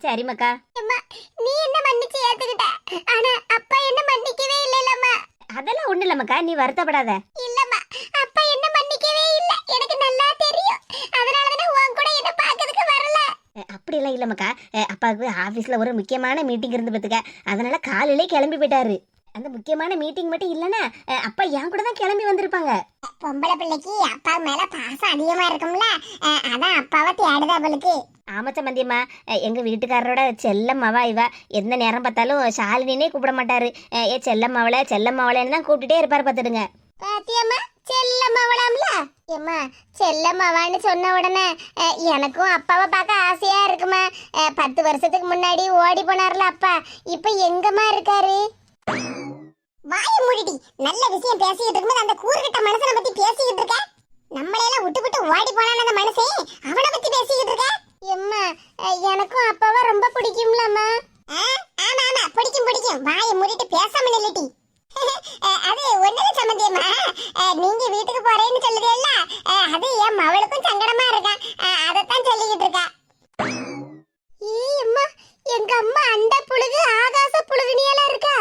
சரி மக்கா நீ என்ன மன்னிச்சு ஏத்துக்கிட்ட? ஆனா அப்பா என்ன மன்னிக்கவே இல்லலம்மா அதெல்லாம் ஒண்ணு இல்ல மக்கா நீ வருத்தப்படாத. இல்லம்மா அப்பா என்ன மன்னிக்கவே இல்ல. எனக்கு நல்லா தெரியும். அதனால தானே உன் கூட என்ன பார்க்கிறதுக்கு வரல. அஹ், அப்படியெல்லாம் இல்ல மக்கா அஹ், அப்பாவுக்கு ஆபீஸ்ல ஒரு முக்கியமான மீட்டிங் இருந்து பத்துக்க அதனால காலையிலே கிளம்பி போயிட்டாரு. அந்த முக்கியமான மீட்டிங் மட்டும் இல்லைன்னா அப்பா என் கூட தான் கிளம்பி வந்திருப்பாங்க. பொம்பளை பிள்ளைக்கு அப்பா மேல பாசம் அதிகமா இருக்கும்ல? அதான் அப்பாவை தேடுதா அவளுக்கு. ஆமா சம்பந்தியம்மா. அஹ், எங்க வீட்டுக்காரரோட செல்லம்மாவா இவ. எந்த நேரம் பார்த்தாலும் ஷாலினினே கூப்பிட மாட்டாரு. ஏ செல்லம்மாவளை செல்லம்மாவளைன்னு தான் கூப்பிட்டுட்டே இருப்பாரு பார்த்துடுங்க. பாத்தியம்மா செல்லம்மாவளாம்ல? ஏம்மா செல்லம்மாவான்னு சொன்ன உடனே எனக்கும் அப்பாவை பார்க்க ஆசையா இருக்குமா? பத்து வருஷத்துக்கு முன்னாடி ஓடி போனார்ல அப்பா. இப்ப எங்கம்மா இருக்காரு? வாய மூடிடி. நல்ல விஷயம் பேசிக்கிட்டு இருக்கும்போது அந்த கூறுகிட்ட மனுஷனை பத்தி பேசிக்கிட்டு இருக்க? நம்மளையெல்லாம் விட்டு விட்டு ஓடி போனான அந்த மனுஷன் அவனை பத்தி பேசிக்கிட்டு இருக்க? எம்மா எனக்கும் அப்பாவை ரொம்ப பிடிக்கும்லம்மா. ஆமா ஆமா. பிடிக்கும் பிடிக்கும். வாயை மூடிட்டு பேசாம நில்லட்டி அது ஒன்னது சம்மந்தியம்மா நீங்க வீட்டுக்கு போறேன்னு சொல்லுதேல்ல. அது என் மவளுக்கும் சங்கடமா இருக்கா? அஹ் அதைத்தான் சொல்லிக்கிட்டு இருக்கா ஏய் அம்மா எங்க அம்மா அண்ட புழுகு ஆகாச புழுகுனியெல்லாம் இருக்கா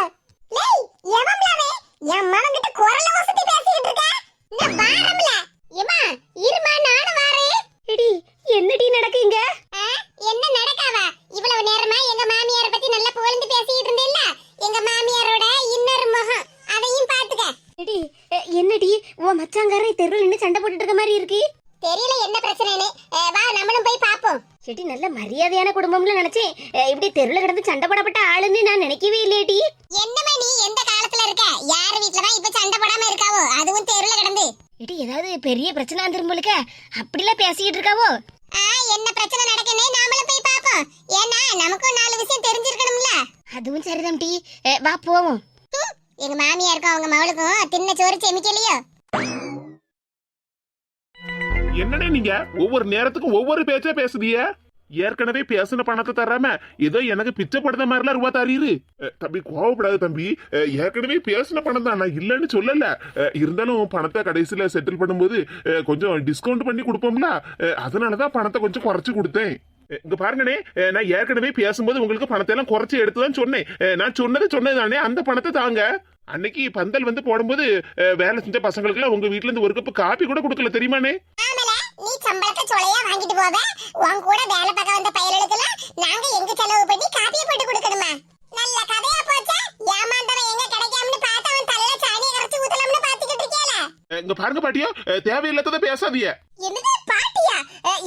லேய் எவம்லாவே என் மகன் கிட்ட குரல வசதி பேசிக்கிட்டு இருக்கா நான் வாரம்ல ஏமா இருமா நானும் வாரேன் எடி என்னடி நடக்குங்க ஆ, என்ன நடக்காவா இவ்வளவு நேரமா எங்க மாமியார பத்தி நல்லா புகழ்ந்து பேசிட்டு இருந்தேல்ல எங்க மாமியாரோட இன்னொரு முகம் அதையும் பாத்துக்க எடி அஹ், என்னடி உன் மச்சாங்காரன் தெருவில் நின்று சண்டை போட்டுட்டு இருக்க மாதிரி இருக்கு தெரியல என்ன பிரச்சனைன்னு அஹ், வா நம்மளும் போய் பாப்போம் செடி நல்ல மரியாதையான குடும்பம்னு நினைச்சேன் அஹ், இப்படி தெருவில் கிடந்து சண்டை போடப்பட்ட ஆளுன்னு நான் நினைக்கவே இல்லையேடி என்னம்மா நீ? எந்த காலத்துல இருக்க? யார் வீட்ல தான் இப்ப சண்டை போடாம இருக்காவோ? அதுவும் தெருல கிடந்து. எடி ஏதாவது பெரிய பிரச்சனை வந்துரும்போலுக்க அப்படிலாம் பேசிக்கிட்டு இருக்காவோ? ஆ என்ன பிரச்சனை நடக்குன்னு நாமளும் போய் பாப்போம் ஏன்னா நமக்கும் நாலு விஷயம் தெரிஞ்சிருக்கணும்ல. அதுவும் சரிதான் டி. வா போவோம். எங்க மாமியாருக்கும் அவங்க மவளுக்கும் தின்ன சோறு செமிக்கலையோ? என்னடே நீங்க? ஒவ்வொரு நேரத்துக்கும் ஒவ்வொரு பேச்சா பேசுதிய ஏற்கனவே பேசின பணத்தை தராம ஏதோ எனக்கு பிச்சைப்படுத்த மாதிரிலாம் ரூபா தரீரு. தம்பி கோவப்படாது தம்பி. ஏற்கனவே பேசின பணம் தான். நான் இல்லைன்னு சொல்லல. இருந்தாலும் பணத்தை கடைசியில செட்டில் பண்ணும்போது கொஞ்சம் டிஸ்கவுண்ட் பண்ணி கொடுப்போம்ல. அதனாலதான் பணத்தை கொஞ்சம் குறைச்சு கொடுத்தேன். இங்க பாருங்கண்ணே. நான் ஏற்கனவே பேசும்போது உங்களுக்கு பணத்தை எல்லாம் குறைச்சி எடுத்து தான் சொன்னேன். நான் சொன்னது சொன்னதானே அந்த பணத்தை தாங்க. அன்னைக்கு பந்தல் வந்து போடும்போது வேலை செஞ்ச பசங்களுக்குலாம் உங்க வீட்ல இருந்து ஒரு கப் காப்பி கூட கொடுக்கல தெரியுமாண்ணே? நீ சம்பளத்தை சொலையா வாங்கிட்டு போவ? உன் கூட வேலை பார்க்க வந்த பயலுக்கெல்லாம் நாங்க எங்க செலவு பண்ணி காப்பியை போட்டு கொடுக்கணுமா? நல்ல கதையா போச்சா? ஏமாந்தவன் எங்க கிடைக்காமனு பார்த்து அவன் தலையில சாணியை கரைச்சு ஊத்தலாம்னு பாத்துக்கிட்டு இருக்கியால அஹ், இங்க பாருங்க பாட்டியா. தேவையில்லாததை பேசாதீங்க. என்னது பாட்டியா?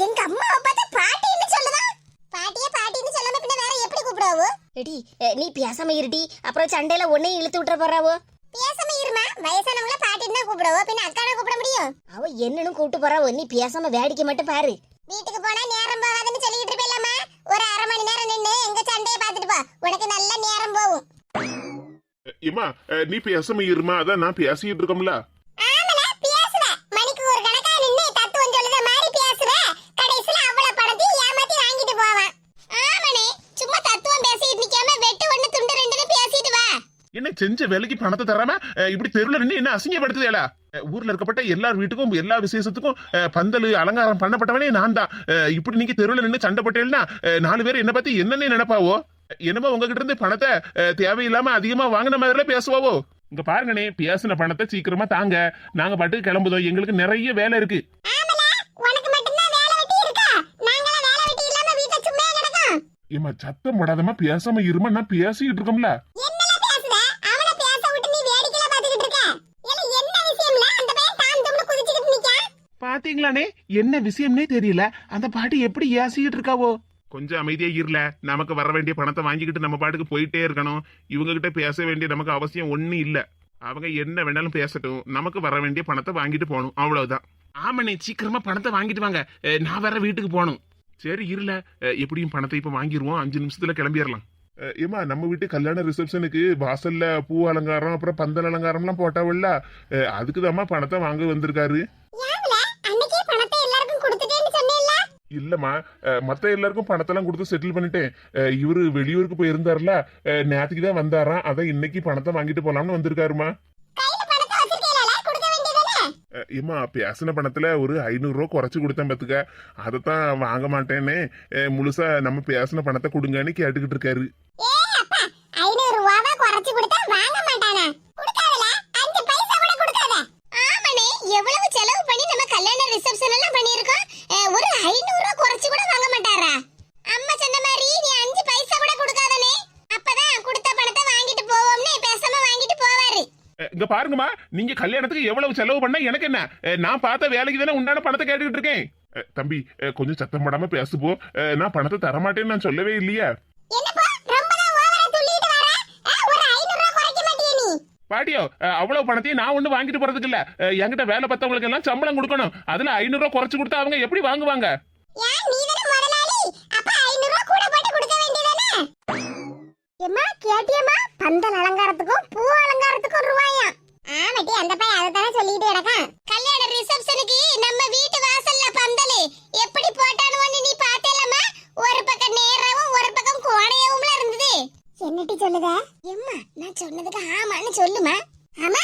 எங்க அம்மாவை பார்த்து பாட்டின்னு சொல்லுதா? பாட்டியா பாட்டின்னு சொல்லாம பின்ன வேற எப்படி கூப்பிடுவோ எடி நீ பேசாம இருடி. அப்புறம் சண்டையில ஒன்னையும் இழுத்து விட்டுற போறாவோ? பேசாம இருமா. வயசானவங்கள பாட்டின்னு தான் கூப்பிடுவோ பின்ன அக்கான அவ என்னன்னு கூப்பிட்டு போறாவோ நீ பேசாம வேடிக்கை மட்டும் பாரு. வீட்டுக்கு போனா நேரம் போகாதுன்னு சொல்லிட்டு இருப்பேலாமா ஒரு அரை மணி நேரம் நின்னு எங்க சண்டையை பார்த்துட்டு போ. உனக்கு நல்ல நேரம் போகும். இம்மா நீ பேசாம இருமா. அதான் நான் பேசிட்டு இருக்கோம்ல. ஆமல பேசுற மணிக்கு ஒரு கணக்கா நின்னு தத்துவம் சொல்லுத மாதிரி பேசுற கடைசில அவ்வளவு பணத்தையும் ஏமாத்தி வாங்கிட்டு போவான். ஆமனே சும்மா தத்துவம் பேசிட்டு நிக்காம வெட்டு ஒண்ணு துண்டு ரெண்டுன்னு பேசிட்டு வா. என்ன செஞ்ச வேலைக்கு பணத்தை தராம இப்படி தெருல நின்று என்ன அசிங்கப்படுத்துதேடா? ஊர்ல இருக்கப்பட்ட எல்லா வீட்டுக்கும் எல்லா விசேஷத்துக்கும் பந்தல் அலங்காரம் பண்ணப்பட்டவனே நான் தான். இப்படி நீங்க தெருல நின்று சண்டை போட்டேன்னா நாலு பேர் என்ன பத்தி என்னன்னு நினைப்பாவோ? என்னமோ உங்ககிட்ட இருந்து பணத்தை தேவையில்லாம அதிகமா வாங்கின மாதிரிலாம் பேசுவாவோ? இங்க பாருங்கண்ணே பேசின பணத்தை சீக்கிரமா தாங்க. நாங்க பாட்டுக்கு கிளம்புதோம் எங்களுக்கு நிறைய வேலை இருக்கு. ஏமா சத்தம் போடாதமா பேசாம இருமா நான் பேசிட்டு இருக்கோம்ல என்னல பேசுற அவன பேச விட்டு நீ வேடிக்கைல பாத்துக்கிட்டு இருக்க ஏல என்ன விஷயம்ல அந்த பையன் தான் தும்னு குதிச்சிட்டு நிக்கான் பாத்தீங்களானே? என்ன விஷயம்னே தெரியல. அந்த பாட்டி எப்படி ஏசிக்கிட்டு இருக்காவோ? கொஞ்சம் அமைதியா இருல. நமக்கு வர வேண்டிய பணத்தை வாங்கிக்கிட்டு நம்ம பாட்டுக்கு போயிட்டே இருக்கணும். இவங்க கிட்ட பேச வேண்டிய நமக்கு அவசியம் ஒண்ணும் இல்ல. அவங்க என்ன வேணாலும் பேசட்டும். நமக்கு வர வேண்டிய பணத்தை வாங்கிட்டு போகணும். அவ்வளவுதான். ஆமாண்ணே சீக்கிரமா பணத்தை வாங்கிட்டு வாங்க. நான் வேற வீட்டுக்கு போகணும். சரி இருல. எப்படியும் பணத்தை இப்ப வாங்கிடுவோம் அஞ்சு நிமிஷத்துல கிளம்பிடலாம். ஏமா நம்ம வீட்டு கல்யாண ரிசப்ஷனுக்கு வாசல்ல பூ அலங்காரம் அப்புறம் பந்தல் அலங்காரம்லாம் போட்டாவல்ல? அதுக்கு பணத்தை வாங்க வந்திருக்காரு ஏம்ல அன்னைக்கே பணத்தை எல்லாருக்கும் கொடுத்துட்டேன்னு சொன்னேல்ல இல்லம்மா. மத்த எல்லாருக்கும் பணத்தெல்லாம் கொடுத்து செட்டில் பண்ணிட்டேன். இவரு வெளியூருக்கு போயிருந்தாருல நேத்துக்கு தான் வந்தாராம். அதான் இன்னைக்கு பணத்தை வாங்கிட்டு போலாம்னு வந்திருக்காருமா. ஏம்மா பேசின பணத்துல ஒரு ஐநூறு ரூபா குறைச்சு கொடுத்தேன் பாத்துக்க. அதைத்தான் வாங்க மாட்டேன்னு முழுசா நம்ம பேசின பணத்தை கொடுங்கன்னு கேட்டுக்கிட்டு இருக்காரு ஏ அப்பா ஐநூறு ரூபாவா குறைச்சு கொடுத்தா வாங்க மாட்டானா கொடுக்காதல அஞ்சு பைசா கூட கொடுக்காத ஆமாண்ணே எவ்வளவு செலவு பண்ணி நம்ம கல்யாண ரிசப்ஷன் எல்லாம் பண்ணியிருக்கோம் அஹ், ஒரு ஐநூறு ரூபா குறைச்சு கூட வாங்க மாட்டாரா அம்மா சொன்ன மாதிரி நீ அஞ்சு பைசா கூட கொடுக்காதனே அப்பதான் கொடுத்த பணத்தை வாங்கிட்டு போவோம்னு பேசாம வாங்கிட்டு போவாரு அஹ், இங்க பாருங்கம்மா நீங்க கல்யாணத்துக்கு எவ்வளவு செலவு பண்ண எனக்கு என்ன? நான் பார்த்த வேலைக்கு தானே உண்டான பணத்தை கேட்டுக்கிட்டு இருக்கேன். தம்பி கொஞ்சம் சத்தம் போடாம பேசுப்போம் அஹ், நான் பணத்தை தரமாட்டேன்னு நான் சொல்லவே இல்லையா. பாட்டியோ அவ்வளவு பணத்தையும் நான் ஒண்ணு வாங்கிட்டு போறதுக்கு இல்ல. என்கிட்ட வேலை பார்த்தவங்களுக்கு எல்லாம் சம்பளம் கொடுக்கணும். அதுல ஐநூறு ரூபா குறைச்சு கொடுத்தா அவங்க எப்படி வாங்குவாங்க? எம்மா கேட்டியம்மா? பந்தல் அலங்காரத்துக்கும் பூ அலங்காரத்துக்கும் ரூபாயா? ஆமாட்டி அந்த பையன் அதை தானே சொல்லிட்டு கிடக்கான். கல்யாண ரிசப்ஷனுக்கு நம்ம வீட்டு வாசல்ல பந்தல். எப்படி போட்டானுன்னு நீ பார்த்தேலம்மா? ஒரு பக்கம் நேராவும் ஒரு பக்கம் கோடையாவும்ல இருந்தது. என்னட்டி சொல்லுத? எம்மா நான் சொன்னதுக்கு ஆமான்னு சொல்லுமா? ஆமா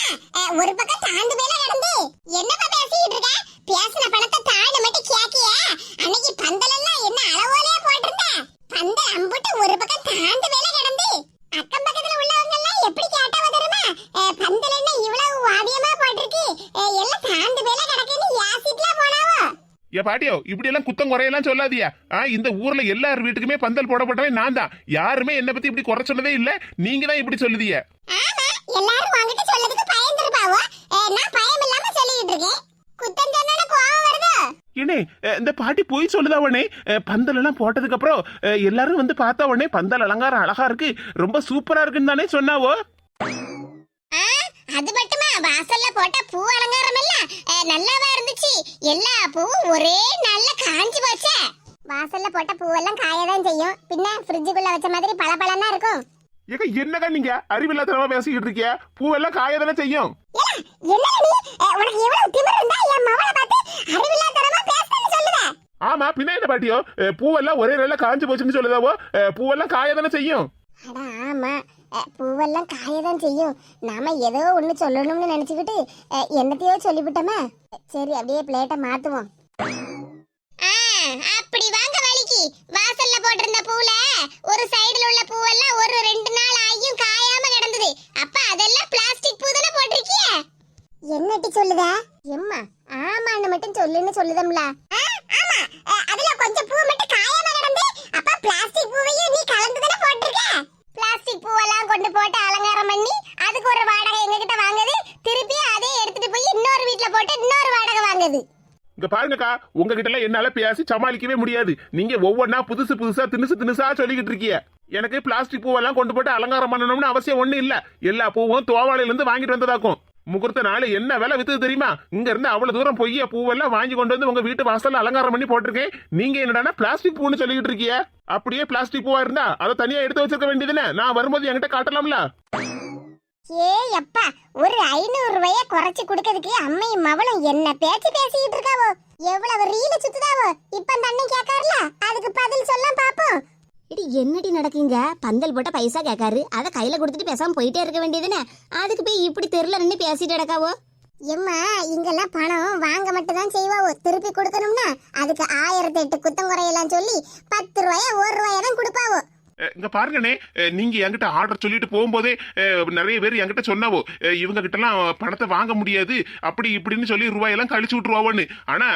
ஒரு பக்கம் தாண்டு மேல நடந்து. என்னப்பா பேசிட்டு இருக்க? பேசின பணத்தை தாண்டு மட்டும் கேக்கிய அன்னைக்கு பந்தல் எல்லாம் என்ன அளவோலையா போட்டிருந்த? பந்தல் அம்புட்டு ஒரு பக்கம் தாண்டு மேல கிடந்து அக்கம் பக்கத்துல உள்ளவங்க எல்லாம் எப்படி கேட்டவ தெரியுமா அஹ், பந்தல் என்ன இவ்வளவு வாவியமா போட்டிருக்கு அஹ், எல்லாம் தாண்டு மேல கிடக்குன்னு யாசிட்டுல போனாவோ ஏ பாட்டியோ இப்படி எல்லாம் குத்தம் குறையெல்லாம் சொல்லாதியா ஆ இந்த ஊர்ல எல்லார் வீட்டுக்குமே பந்தல் போடப்பட்டவன் நான் தான். யாருமே என்ன பத்தி இப்படி குறை சொன்னதே இல்ல. நீங்க தான் இப்படி சொல்லுதிய எல்லாரும் வாங்கிட்டு சொல்லதுக்கு பயந்துருப்பாவோ நான் பயம் இல்லாம சொல்லிட்டு இருக்கேன். குத்தம் சொன்னா கோவம் வருதோ? ஏனே இந்த பாட்டி போய் சொல்லுதா உடனே? பந்தல் எல்லாம் போட்டதுக்கு அப்புறம் எல்லாரும் வந்து பார்த்தா உடனே பந்தல் அலங்காரம் அழகா இருக்கு. ரொம்ப சூப்பரா இருக்குன்னு தானே சொன்னாவோ? அது மட்டுமா? வாசல்ல போட்ட பூ அலங்காரம் அஹ், நல்லாவா இருந்துச்சு? எல்லா பூவும் ஒரே நல்ல காஞ்சி போச்சே. வாசல்ல போட்ட பூவெல்லாம் காயதான் செய்யும். பின்ன ஃப்ரிட்ஜுக்குள்ள வச்ச மாதிரி பளபளன்னா இருக்கும். ஏங்க என்னங்க நீங்க? அறிவில்லாதனமா பேசிக்கிட்டு இருக்கிய பூவெல்லாம் காயதானே செய்யும். ஆமா பின்ன என்ன பாட்டியோ? பூவெல்லாம் ஒரே நல்ல காஞ்சு போச்சுன்னு சொல்லுதாவோ? பூவெல்லாம் காயதானே செய்யும். ஆமா. பூவெல்லாம் காயதான் செய்யும். நாம ஏதோ ஒண்ணு சொல்லணும்னு நினைச்சுக்கிட்டு என்னத்தையோ சொல்லிவிட்டோமே. சரி அப்படியே பிளேட்டை மாத்துவோம். அப்படி வாங்க வலிக்கு. வாசல்ல போட்டிருந்த பூல ஒரு சைடுல உள்ள பூவெல்லாம் ஒரு ரெண்டு நாள் ஆகியும் காயாம கிடந்தது. அப்ப அதெல்லாம் பிளாஸ்டிக் பூ தானே போட்டிருக்கிய? என்னட்டி சொல்லுத? எம்மா ஆமான்னு மட்டும் சொல்லுன்னு சொல்லுதம்ல. ஆமா. அதுல கொஞ்சம் பூ மட்டும் காயாம கிடந்து அப்ப பிளாஸ்டிக் பூவையும் நீ கலந்து தானே போட்டிருக்க பிளாஸ்டிக் பூவெல்லாம் கொண்டு போட்டு அலங்காரம் பண்ணி அதுக்கு ஒரு வாடகை எங்ககிட்ட வாங்குது திருப்பி அதே எடுத்துட்டு போய் இன்னொரு வீட்ல போட்டு இன்னொரு வாடகை வாங்குது இங்க பாருங்கக்கா உங்ககிட்ட எல்லாம் என்னால பேசி சமாளிக்கவே முடியாது. நீங்க ஒவ்வொன்னா புதுசு புதுசா திணுசு திணுசா சொல்லிக்கிட்டு இருக்கீங்க. எனக்கு பிளாஸ்டிக் பூவெல்லாம் கொண்டு போட்டு அலங்காரம் பண்ணணும்னு அவசியம் ஒண்ணு இல்ல. எல்லா பூவும் தோவாளையில இருந்து வாங்கிட்டு வந்ததாக்கும். முகூர்த்த நாள் என்ன வேலை வித்துது தெரியுமா? இங்க இருந்து அவ்வளவு தூரம் பொய்ய பூவெல்லாம் வாங்கி கொண்டு வந்து உங்க வீட்டு வாசல்ல அலங்காரம் பண்ணி போட்டிருக்கேன். நீங்க என்னடான்னா பிளாஸ்டிக் பூன்னு சொல்லிக்கிட்டு இருக்கீங்க? அப்படியே பிளாஸ்டிக் பூவா இருந்தா அதை தனியா எடுத்து வச்சிருக்க வேண்டியதுன்னு நான் வரும்போது என்கிட்ட காட்டலாம்ல? ஏ அப்பா ஒரு ஐநூறு ரூபாய குறைச்சு கொடுக்கறதுக்கு அம்மையும் மவளும் என்ன பேச்சு பேசிக்கிட்டு இருக்காவோ? எவ்வளவு ரீல சுத்துதாவோ? இப்ப அந்த அண்ணன் கேட்காருல? அதுக்கு பதில் சொல்ல பாப்போம். இடி என்னடி நடக்குங்க? பந்தல் போட்ட பைசா கேட்காரு. அதை கையில கொடுத்துட்டு பேசாம போயிட்டே இருக்க வேண்டியதுனே. அதுக்கு போய் இப்படி தெருல நின்று பேசிட்டு கிடக்காவோ எம்மா இங்கெல்லாம் பணம் வாங்க மட்டும் தான் செய்வாவோ? திருப்பி கொடுக்கணும்னா அதுக்கு ஆயிரத்தி எட்டு குத்தம் குறையெல்லாம் சொல்லி பத்து ரூபாயா ஒரு ரூபாயா தான் கொடுப்பாவோ? இங்க பாருங்கண்ணே. நீங்க என்கிட்ட ஆர்டர் சொல்லிட்டு போகும்போதே நிறைய பேர் என்கிட்ட சொன்னாவோ இவங்க கிட்ட எல்லாம் பணத்தை வாங்க முடியாது. அப்படி இப்படின்னு சொல்லி ரூபாயெல்லாம் கழிச்சு விட்டுருவாவோன்னு. ஆனா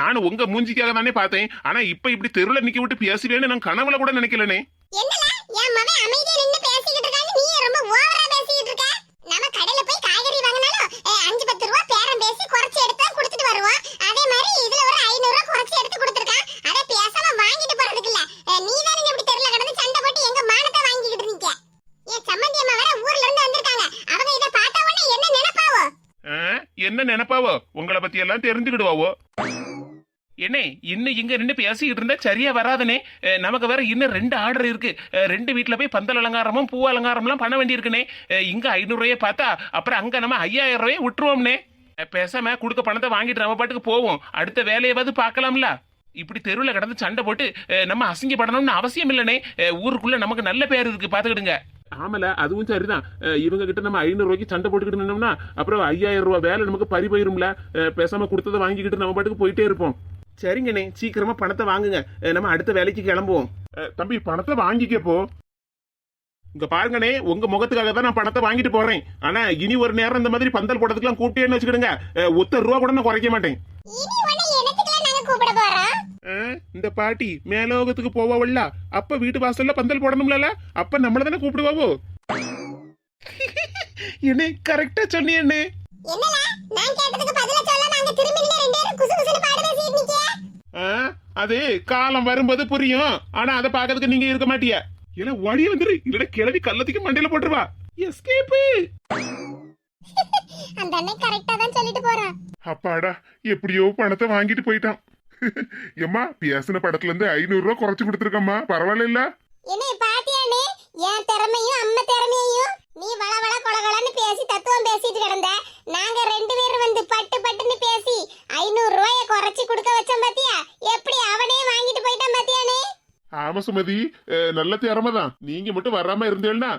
நானும் உங்க மூஞ்சிக்காக தானே பார்த்தேன். ஆனா இப்ப இப்படி தெருல நிக்க விட்டு பேசுவேன்னு நான் கனவுல கூட நினைக்கலனே நீ தான் கொடுத்துட்டு வருவோம் கடந்து சம்மந்தி அம்மா வேற ஊர்ல இருந்து வந்திருக்காங்க. அவங்க இத பார்த்த உடனே என்ன நினைப்பாவோ? என்ன நினைப்பாவோ? உங்களை பத்தி எல்லாம் தெரிஞ்சுக்கிடுவாவோ? என்னே இன்னும் இங்க ரெண்டு பேசிக்கிட்டு இருந்தா சரியா வராதனே. நமக்கு வேற இன்னும் ரெண்டு ஆர்டர் இருக்கு. ரெண்டு வீட்டுல போய் பந்தல் அலங்காரமும் பூ அலங்காரம்லாம் பண்ண வேண்டியிருக்குனே. இங்க ஐநூறுரூவாய பார்த்தா அப்புறம் அங்க நம்ம ஐயாயிரம் ரூபாயை விட்டுருவோம்னே. பேசாம கொடுக்க பணத்தை வாங்கிட்டு நம்ம பாட்டுக்கு போவோம். அடுத்த வேலையாவது பார்க்கலாம்ல. இப்படி தெருவில் கிடந்து சண்டை போட்டு நம்ம அசிங்கப்படணும்னு அவசியம் இல்லைனே. ஊருக்குள்ள நமக்கு நல்ல பேர் இருக்கு. பாத்துக்கிடுங்க. ஆமல அதுவும் சரிதான். இவங்க கிட்ட நம்ம ஐநூறு ரூபாய்க்கு சண்டை போட்டுக்கிட்டு நின்னோம்னா அப்புறம் ஐயாயிரம் ரூபாய் வேலை நமக்கு பறி போயிரும்ல. பேசாம கொடுத்ததை வாங்கிக்கிட்டு நம்ம பாட்டுக்கு போயிட்டே இருப்போம். சரிங்கண்ணே சீக்கிரமா பணத்தை வாங்குங்க. நம்ம அடுத்த வேலைக்கு கிளம்புவோம். தம்பி பணத்தை வாங்கிக்கப்போ இங்க பாருங்கண்ணே உங்க முகத்துக்காக தான் நான் பணத்தை வாங்கிட்டு போறேன். ஆனா இனி ஒரு நேரம் இந்த மாதிரி பந்தல் போடுறதுக்குலாம் கூட்டேன்னு வச்சுக்கிடுங்க. ஒத்த ரூபா கூட நான் குறைக்க மாட்டேன் இனி உன்னை என்னத்துக்குலாம் நாங்க கூப்பிட போறோம் அஹ் இந்த பாட்டி மேலோகத்துக்கு போவாவல்ல? அப்ப வீட்டு வாசல்ல பந்தல் போடணும்ல அப்ப நம்மள தானே கூப்பிடுவாவோ? என்ன கரெக்டா சொன்னியண்ணே அது காலம் வரும்போது புரியும். ஆனா அதை பாக்கிறதுக்கு நீங்க இருக்க மாட்டிய? இல்ல வழிய வந்துரு. இல்லடா கிளவி கள்ளத்துக்கு மண்டையில போட்டுருவா. எஸ்கேப்பு அந்த அண்ணன் கரெக்டா தான் சொல்லிட்டு போறான். அப்பாடா எப்படியோ பணத்தை வாங்கிட்டு போயிட்டான். எம்மா பேசின படத்துல இருந்து ஐநூறு ரூபா குறைச்சு கொடுத்துருக்கம்மா. பரவாயில்ல என்ன பாத்தியானே என் திறமையும் அம்மா திறமையையும் நீ வள வள கொலகலன்னு பேசி தத்துவம் பேசிட்டு கிடந்த. நாங்க ரெண்டு பேரும் வந்து பட்டு பட்டுன்னு பேசி ஐநூறு ரூபாய குறைச்சு கொடுக்க வச்சோம் பாத்தியா? எப்படி அவனே வாங்கிட்டு போயிட்டான் பாத்தியானே ஆமா சுமதி. அஹ், நல்ல திறமை தான். நீங்க மட்டும் வராம இருந்தேன்னா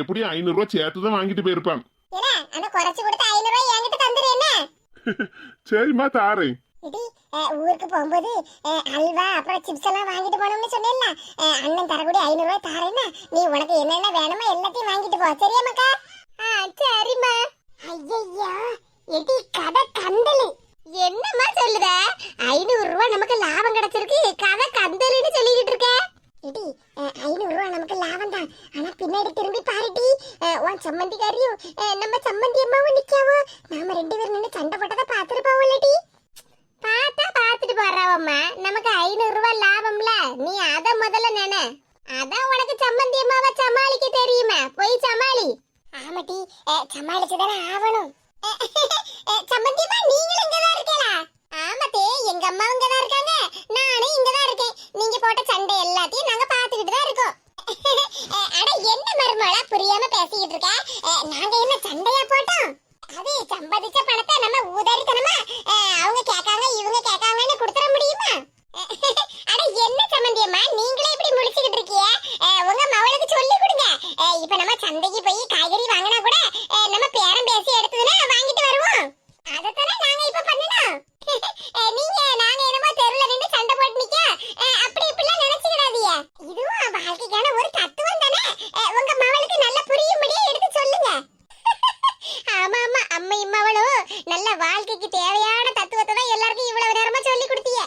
எப்படியும் ஐநூறு ரூபா சேர்த்து தான் வாங்கிட்டு போயிருப்பான். ஏன்னா அந்த குறைச்சு கொடுத்த ஐநூறு ரூபாய் என்கிட்ட தந்துரு என்ன? சரிம்மா தாரேன். இடி ஊருக்கு போகும்போது அல்வா அப்புறம் சிப்ஸ் எல்லாம் வாங்கிட்டு போனோம்னு சொன்னேன்ல. அண்ணன் தரக்கூடிய ஐநூறு தாரேன்னா நீ உனக்கு என்னென்ன வேணுமோ எல்லாத்தையும் வாங்கிட்டு போ. சரியா மக்கா? சரிம்மா. ஐயய்யா எடி கதை கந்தலு என்னம்மா சொல்லுத ஐநூறு ரூபாய் நமக்கு லாபம் கிடைச்சிருக்கு கதை கந்தலுன்னு சொல்லிக்கிட்டு இருக்க இடி ஐநூறு ரூபாய் நமக்கு லாபம் தான் ஆனா பின்னாடி திரும்பி பாருடி அஹ், உன் சம்மந்திக்காரியும் அஹ், நம்ம சம்மந்தி அம்மாவும் நிக்காவோ நாம ரெண்டு பேரும் நின்று சண்டை போட்டதை பார்த்துருப்பாவோல்லடி பார்த்தா பார்த்துட்டு போறாவம்மா நமக்கு ஐநூறு ரூபாய் லாபம்ல நீ அத முதல்ல நினை அதான் உனக்கு சம்மந்தி அம்மாவை சமாளிக்க தெரியுமா போய் சமாளி ஆமாட்டி சமாளிச்சுதானே ஆகணும் சம்மந்தி அம்மா நீங்களும் இங்கதான் இருக்கீங்களா ஆமாத்தே எங்க அம்மா இங்கதான் இருக்காங்க நானும் இங்கதான் இருக்கேன் நீங்க போட்ட சண்டை எல்லாத்தையும் நாங்க பாத்துக்கிட்டு தான் இருக்கோம். அட என்ன மருமகளா புரியாம பேசிக்கிட்டு இருக்க? நாங்க என்ன சண்டையா போட்டோம்? அது சம்பாதிச்ச பணத்தை நம்ம ஊதாரித்தனமா அஹ், அவங்க கேட்காங்க இவங்க கேட்காங்கன்னு கொடுத்துட முடியுமா அட என்ன சம்பந்தியம்மா நீங்களே இப்படி முடிச்சுக்கிட்டு இருக்கீங்க அஹ், உங்க மவளுக்கு சொல்லி கொடுங்க அஹ், இப்ப நம்ம சந்தைக்கு போய் காய்கறி வாங்கினா கூட அஹ், நம்ம பேரம் பேசி எடுத்ததுன்னா வாங்கிட்டு வருவோம் அதத்தானே நாங்க இப்ப பண்ணணும் அஹ், நீங்க நாங்க என்னமோ தெருல நின்று சண்டை போட்டு நிக்க அஹ், அப்படி இப்படிலாம் நினைச்சுக்கிடாதீங்க இதுவும் வாழ்க்கைக்கான ஒரு தத்துவம் தானே அஹ், உங்க மவளுக்கு நல்ல புரியும்படியா எடுத்து சொல்லுங்க ஆமா ஆமா அம்மா இம்மாவளும் நல்ல வாழ்க்கைக்கு தேவையான தத்துவத்தை தான் எல்லாருக்கும் இவ்வளவு நேரமா சொல்லி கொடுத்தீங்க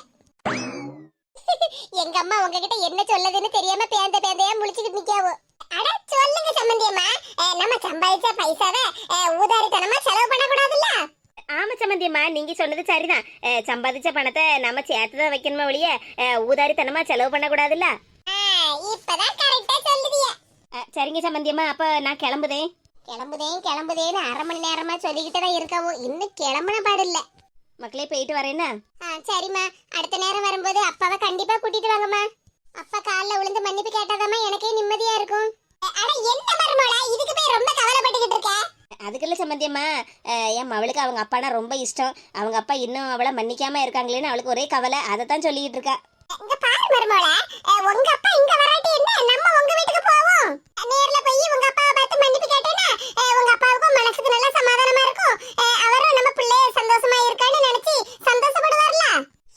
எங்க அம்மா உங்ககிட்ட என்ன சொல்லதுன்னு தெரியாம பேந்த பேந்தையா முழிச்சுக்கிட்டு நிக்காவோ அட சொல்லுங்க சம்பந்தியம்மா அஹ், நம்ம சம்பாதிச்ச பைசாவை அஹ், ஊதாரித்தனமா செலவு பண்ணக்கூடாதுல்ல ஆமா சம்மந்தியம்மா நீங்க சொன்னது சரிதான் அஹ், சம்பாதிச்ச பணத்தை நம்ம சேர்த்து தான் வைக்கணுமா ஒழிய ஊதாரித்தனமா செலவு பண்ணக்கூடாதுல்ல? இப்பதான் கரெக்டா சொல்லுதிய. சரிங்க சம்மந்தியம்மா அப்ப நான் கிளம்புதேன். கிளம்புதேன் கிளம்புதேன்னு அரை மணி நேரமா சொல்லிக்கிட்டு தான் இருக்கவோ. இன்னும் கிளம்புன பாடில்ல மக்களே போயிட்டு வரேன்னா சரிம்மா. அடுத்த நேரம் வரும்போது அப்பாவை கண்டிப்பா கூட்டிட்டு வாங்கம்மா. அப்பா கால்ல விழுந்து மன்னிப்பு கேட்டாதாம்மா எனக்கே நிம்மதியா இருக்கும். அட என்ன மருமகளா? இதுக்கு போய் ரொம்ப கவலைப்பட்டுக்கிட்டு இருக்க. அதுக்குள்ள சம்மந்தியம்மா என் அவளுக்கு அவங்க அப்பானா ரொம்ப இஷ்டம். அவங்க அப்பா இன்னும் அவளை மன்னிக்காம இருக்காங்களேன்னு அவளுக்கு ஒரே கவலை. அதை தான் சொல்லிட்டு இருக்கா. இங்க பாரு மருமகளா உங்க அப்பா இங்க வராட்டி என்ன? நம்ம உங்க வீட்டுக்கு போவோம். நேர்ல போய் உங்க அப்பாவை பார்த்து மன்னிப்பு கேட்டேன்னா உங்க அப்பாவுக்கும் மனசுக்கு நல்லா சமாதானமா இருக்கும். அவரும் நம்ம பிள்ளைய சந்தோஷமா இருக்கான்னு நினைச்சு சந்தோஷப்படுவார்ல.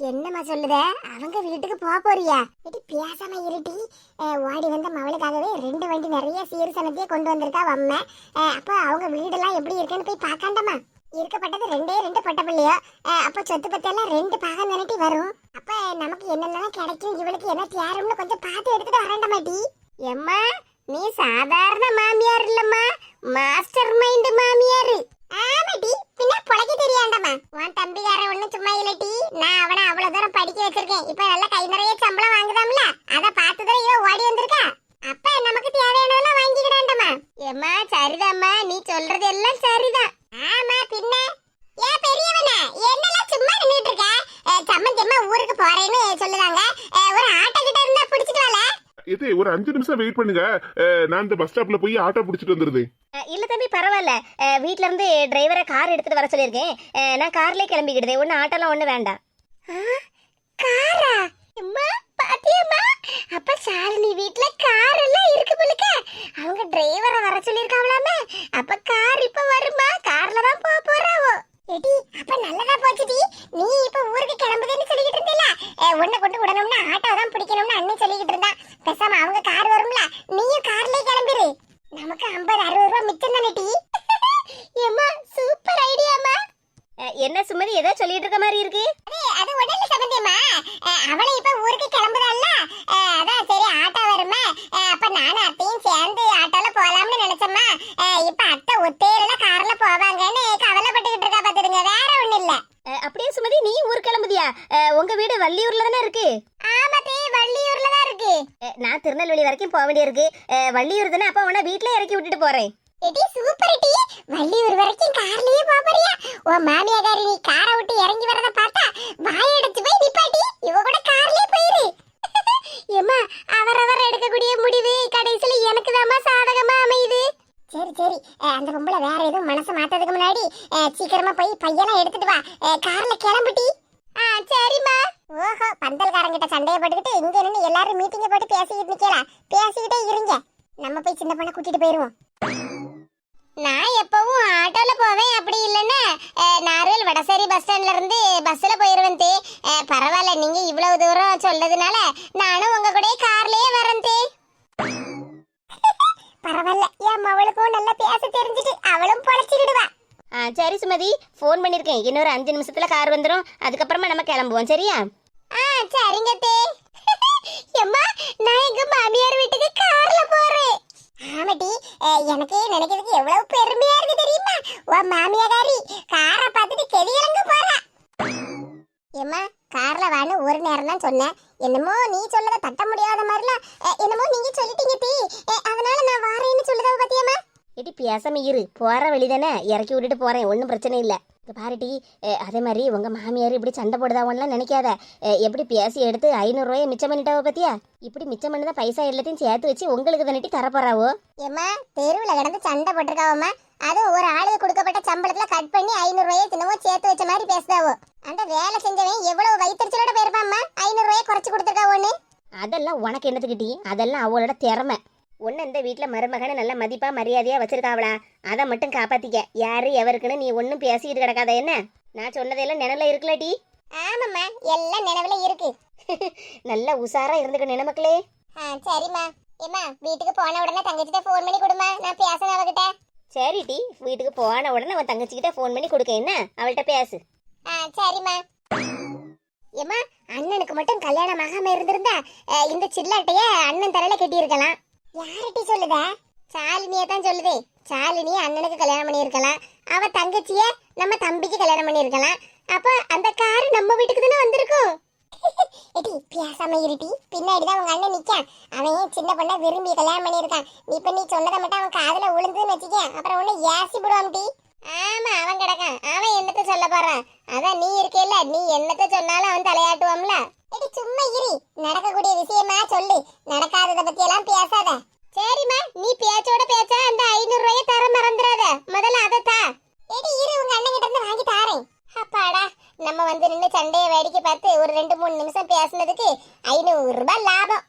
என்னம்மா சொல்லுத? அவங்க வீட்டுக்கு போக போறியா? இடி பேசாம இருட்டி ஓடி வந்த மவளுக்காகவே ரெண்டு வண்டி நிறைய சீர்சனத்தையே கொண்டு வந்திருக்கா வம்ம. அப்ப அவங்க வீடெல்லாம் எப்படி இருக்குன்னு போய் பார்க்காண்டமா? இருக்கப்பட்டது ரெண்டே ரெண்டு பொட்ட பிள்ளையோ. அப்ப சொத்து பத்தெல்லாம் ரெண்டு பாகம் தானட்டி வரும். அப்ப நமக்கு என்னென்னலாம் கிடைக்கும்? இவளுக்கு என்ன தேரும்னு கொஞ்சம் பார்த்து எடுத்துட்டு வரண்ட மாட்டி எம்மா நீ சாதாரண மாமியார் இல்லம்மா. மாஸ்டர் மைண்ட் மாமியார். ஆமாடி பின்ன பொழைக்க தெரியாண்டம்மா. உன் தம்பிக்கார ஒண்ணு சும்மா இல்லட்டி நான் அவனை அவ்வளவு தூரம் படிக்க வச்சிருக்கேன். இப்ப நல்லா கை நிறைய சம்பளம் வாங்குதாம்ல. அத பார்த்துதான் இவ ஓடி வந்திருக்கா? அப்ப நமக்கு தேவையானதெல்லாம் வாங்கிக்கிடாண்டம்மா. எம்மா சரிதாம்மா. நீ சொல்றது எல்லாம் சரிதான் ஆமா பின்ன ஏன் பெரியவனே என்னெல்லாம் சும்மா நின்னுட்டு இருக்க அஹ், சம்மந்தி அம்மா ஊருக்கு போறேன்னு சொல்லுதாங்க அஹ், ஒரு ஆட்டோ கிட்ட இருந்தா புடிச்சிட்டு வரல இது ஒரு அஞ்சு நிமிஷம் வெயிட் பண்ணுங்க. நான் இந்த பஸ் ஸ்டாப்ல போய் ஆட்டோ பிடிச்சிட்டு வந்துருது இல்ல தம்பி பரவாயில்ல. வீட்ல இருந்து டிரைவரை கார் எடுத்துட்டு வர சொல்லியிருக்கேன். நான் கார்லயே கிளம்பிக்கிடுதே ஒன்றும் ஆட்டோலாம் ஒன்றும் வேண்டாம். காரா அம்மா பாத்தியம்மா? அப்ப சாலினி வீட்ல கார் எல்லாம் இருக்கு போலுக்க. அவங்க டிரைவரை வர சொல்லிருக்காங்களாமே அப்ப கார் இப்ப வருமா? கார்ல தான் போக போறாவோ? எடி அப்ப நல்லதா போச்சுடி நீ இப்ப ஊருக்கு கிளம்புதுன்னு சொல்லிக்கிட்டு இருந்தல உன்னை கொண்டு விடணும்னா ஆட்டோ தான் பிடிக்கணும்னு அண்ணன் சொல்லிக்கிட்டு இருந்தா. பேசாம அவங்க கார் வரும்ல நீயும் கார்லயே கிளம்பிரு நமக்கு ஐம்பது அறுபது ரூபாய் மிச்சம் தானே டி ஏம்மா சூப்பர் ஐடியாமா அஹ், என்ன சுமதி ஏதோ சொல்லிட்டு இருக்க மாதிரி இருக்கு அது உடல்ல சம்பந்தியமா அவளை இப்ப ஊருக்கு கிளம்புறாள்ல அஹ், அதான் சரி ஆட்டோ வருமா அஹ், அப்ப நானும் அத்தையும் சேர்ந்து ஆட்டோல போலாம்னு நினைச்சோமா அஹ், இப்ப அத்தை ஒத்தையில கார்ல போவாங்கன்னு கவலைப்பட்டுக்கிட்டு இருக்கா பாத்துடுங்க வேற ஒண்ணு இல்ல அஹ், அப்படியே சுமதி நீ ஊர் கிளம்புதியா அஹ், உங்க வீடு வள்ளியூர்ல தானே இருக்கு ஆமாத்தே வள்ளியூர்ல தான் இருக்கு அஹ், நான் திருநெல்வேலி வரைக்கும் போக வேண்டியிருக்கு அஹ், வள்ளியூர் தானே அப்ப உன வீட்ல இறக்கி விட்டுட்டு போறேன். எடி சூப்பர் டி வள்ளியூர் வரைக்கும் கார்லயே போக போறியா? ஓ மாமியாரி நீ காரை விட்டு இறங்கி வரத பார்த்தா வாய் அடைச்சு போய் நிப்பாட்டி. இவ கூட கார்லயே போயிரு. ஏம்மா அவரவர் எடுக்கக்கூடிய முடிவு கடைசியில எனக்கு சாதகமா அமையுது. சரி சரி. அந்த பொம்பளை வேற எதுவும் மனசை மாத்ததுக்கு முன்னாடி சீக்கிரமா போய் பையெல்லாம் எடுத்துட்டு வா. அஹ், கார்ல கிளம்பிட்டி ஆ சரிம்மா. ஓஹோ பந்தல்காரங்கிட்ட சண்டையை போட்டுக்கிட்டு இங்க நின்று எல்லாரும் மீட்டிங்க போட்டு பேசிக்கிட்டு நிக்கலாம் பேசிக்கிட்டே இருங்க. நம்ம போய் சின்ன பொண்ணை கூட்டிட்டு போயிருவோம். நான் எப்பவும் ஆட்டோல போவேன் அப்படி இல்லைன்னா அஹ், நார்வேல் வடசேரி பஸ் ஸ்டாண்ட்ல இருந்து பஸ்ல போயிருவேன் தே. பரவாயில்ல நீங்க இவ்வளவு தூரம் சொல்லதுனால நானும் உங்க கூட கார்லயே வரேன் தே. பரவாயில்ல என் மவளுக்கும் நல்லா பேச தெரிஞ்சுட்டு அவளும் பொழைச்சிடுவா ஆ சரி சுமதி ஃபோன் பண்ணிருக்கேன். இன்னொரு அஞ்சு நிமிஷத்துல கார் வந்துடும் அதுக்கப்புறமா நம்ம கிளம்புவோம் சரியா? ஆ சரிங்க தே. எம்மா நான் எங்க மாமியார் வீட்டுக்கு கார்ல போறேன். ஆமாடி எனக்கு நினைக்கிறதுக்கு எவ்வளவு பெருமையா இருக்கு தெரியுமா? உன் மாமியாரி காரை பார்த்துட்டு கெதியலங்க போறா. ஏம்மா கார்ல வான்னு ஒரு நேரம் தான் சொன்னேன். என்னமோ நீ சொல்லத தட்ட முடியாத மாதிரிலாம் என்னமோ நீங்க சொல்லிட்டீங்க தீ. அதனால நான் வாரேன்னு சொல்லுதா பாத்தியாம்மா? ஏடி பேசாம இரு. போற வழி தானே இறக்கி விட்டுட்டு போறேன். ஒன்றும் பிரச்சனை இல்லை. இங்க பாருடி அஹ், அதே மாதிரி உங்க மாமியார் இப்படி சண்டை போடுதாவன்லாம் நினைக்காத. எப்படி பேசி எடுத்து ஐநூறுரூவாயை மிச்சம் பண்ணிட்டாவோ பத்தியா? இப்படி மிச்சம் பண்ணத பைசா எல்லாத்தையும் சேர்த்து வச்சு உங்களுக்கு தானட்டி தரப்போறாவோ? ஏம்மா தெருவில் கிடந்து சண்டை போட்டிருக்காவம்மா. அதுவும் ஒரு ஆளுக்கு கொடுக்கப்பட்ட சம்பளத்துல கட் பண்ணி ஐநூறு ரூபாயை தினமும் சேர்த்து வச்ச மாதிரி பேசுதாவோ? அந்த வேலை செஞ்சவன் எவ்வளவு வயிற்றுச்சலோட போயிருப்பாம்மா? ஐநூறு ரூபாயை குறைச்சு கொடுத்துருக்காவோன்னு? அதெல்லாம் உனக்கு என்னத்துக்கிட்டி அதெல்லாம் அவளோட திறமை. ஒன்று இந்த வீட்டில் மருமகனை நல்ல மதிப்பா மரியாதையா வச்சிருக்காவளா? அதை மட்டும் காப்பாத்திக்க. யாரு எவருக்குன்னு நீ ஒன்றும் பேசிக்கிட்டு கிடக்காத என்ன? நான் சொன்னதெல்லாம் நினைவுல இருக்குல்லடி ஆமாம்மா எல்லாம் நினைவுல இருக்கு. நல்ல உஷாரா இருந்துக்க நினைமக்களே ஆ சரிம்மா. ஏம்மா வீட்டுக்கு போன உடனே தங்கச்சிட்ட ஃபோன் பண்ணி கொடுமா நான் பேசணும் அவகிட்ட. சரி டி வீட்டுக்கு போன உடனே அவன் தங்கச்சிக்கிட்ட ஃபோன் பண்ணி கொடுக்க என்ன? அவள்கிட்ட பேசு. ஆ சரிம்மா. ஏம்மா அண்ணனுக்கு மட்டும் கல்யாணம் ஆகாம இருந்திருந்தா இந்த சில்லாட்டைய அண்ணன் தலையில கட்டி இருக்கலாம் யார்கிட்ட சொல்லுத? சாலினியை தான் சொல்லுதே. சாலினியை அண்ணனுக்கு கல்யாணம் பண்ணியிருக்கலாம். அவ தங்கச்சிய நம்ம தம்பிக்கு கல்யாணம் பண்ணியிருக்கலாம். அப்ப அந்த கார் நம்ம வீட்டுக்கு தானே வந்திருக்கும்? எடி பேசாம இருட்டி பின்னாடி தான் உங்க அண்ணன் நிக்கான். அவன் சின்ன பொண்ணை விரும்பி கல்யாணம் பண்ணியிருக்கான். நீ இப்ப நீ சொன்னதை மட்டும் அவன் காதுல விழுந்துன்னு வச்சுக்க. அப்புறம் உன்னை ஏசி விடுவான் டி. ஆமா அவன் கிடக்கான். அவன் என்னத்த சொல்ல போறான்? அதான் நீ இருக்கேல்ல நீ என்னத்த சொன்னாலும் அவன் தலையாட்டுவான்ல. எடி சும்மா இரு. நடக்கக்கூடிய விஷயமா சொல்லு. நடக்காதத பத்தி எல்லாம் பேசாத. சரிம்மா நீ பேச்சோட பேச்சா அந்த ஐநூறு ரூபாய தர மறந்துடாத. முதல்ல அதை தா. எடி இரு உங்க அண்ணன் கிட்ட இருந்து வாங்கி தாரேன். அப்பாடா நம்ம வந்து நின்று சண்டையை வேடிக்கை பார்த்து ஒரு ரெண்டு மூணு நிமிஷம் பேசுனதுக்கு ஐநூறு ரூபாய் லாபம்.